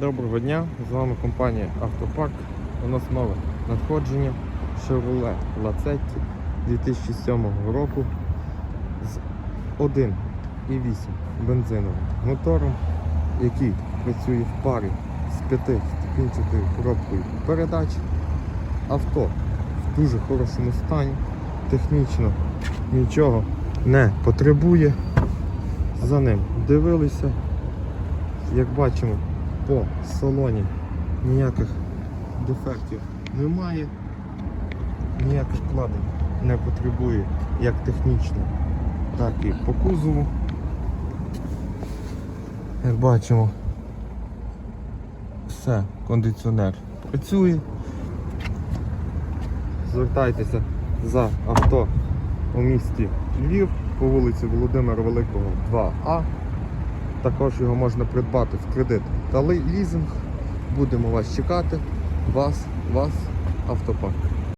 Доброго дня, з вами компанія Автопарк. У нас нове надходження Chevrolet Lacetti 2007 року з 1,8 бензиновим мотором, який працює в парі з 5-ступінчатою коробкою передач. Авто в дуже хорошому стані, технічно нічого не потребує. За ним дивилися. Як бачимо, по салоні ніяких дефектів немає, ніяких вкладень не потребує як технічно, так і по кузову. Як бачимо, все, кондиціонер працює. Звертайтеся за авто у місті Львів по вулиці Володимира Великого 2А. Також його можна придбати в кредит та лізинг. Будемо вас чекати. Вас, вас, автопарк.